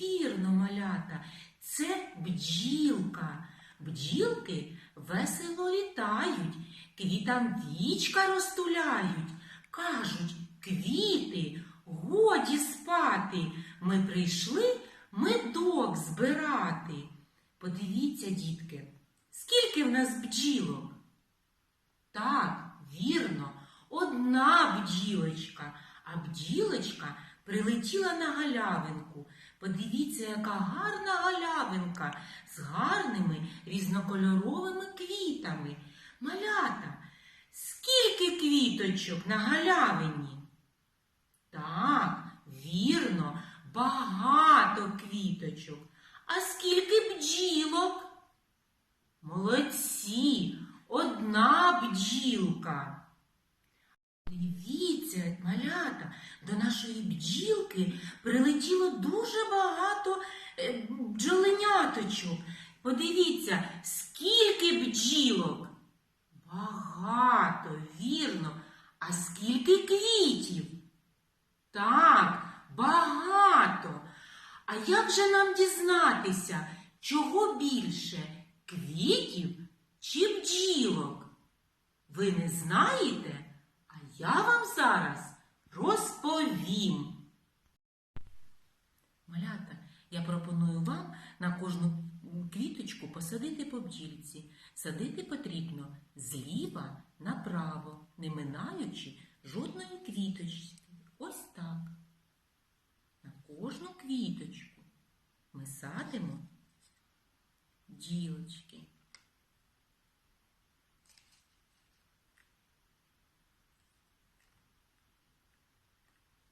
вірно, малята, це бджілка. Бджілки весело літають, квітам вічка розтуляють. Кажуть, квіти, годі спати. Ми прийшли медок збирати. Подивіться, дітки, скільки в нас бджілок? Так, вірно, одна бджілочка, а бджілочка прилетіла на галявинку Подивіться, яка гарна галявинка з гарними різнокольоровими квітами. Малята, скільки квіточок на галявині? Так, вірно, багато квіточок. А скільки бджілок? Молодці, одна бджілка. Дивіться, малята, до нашої бджілки прилетіло дуже бджоленяточок. Подивіться, скільки бджілок. Багато, вірно. А скільки квітів? Так, багато. А як же нам дізнатися, чого більше квітів чи бджілок? Ви не знаєте? А я вам зараз розповім. Я пропоную вам на кожну квіточку посадити по бджільці. Садити потрібно зліва направо, не минаючи жодної квіточки. Ось так. На кожну квіточку ми садимо ділочки.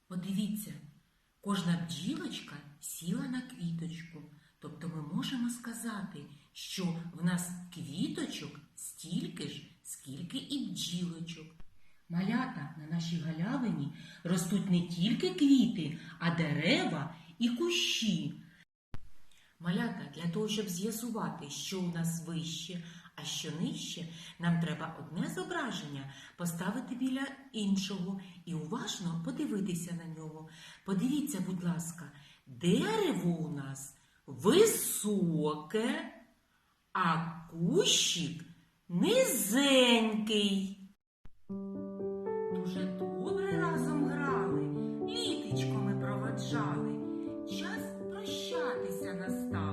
Подивіться, кожна бджілочка сіла на квіточку. Тобто ми можемо сказати, що в нас квіточок стільки ж, скільки і бджілочок. Малята на нашій галявині ростуть не тільки квіти, а дерева і кущі. Малята, для того, щоб з'ясувати, що у нас вище, а що нижче, нам треба одне зображення поставити біля іншого і уважно подивитися на нього. Подивіться, будь ласка, дерево у нас високе, а кущик низенький. Дуже добре разом грали, літечко ми проводжали. Час прощатися настав.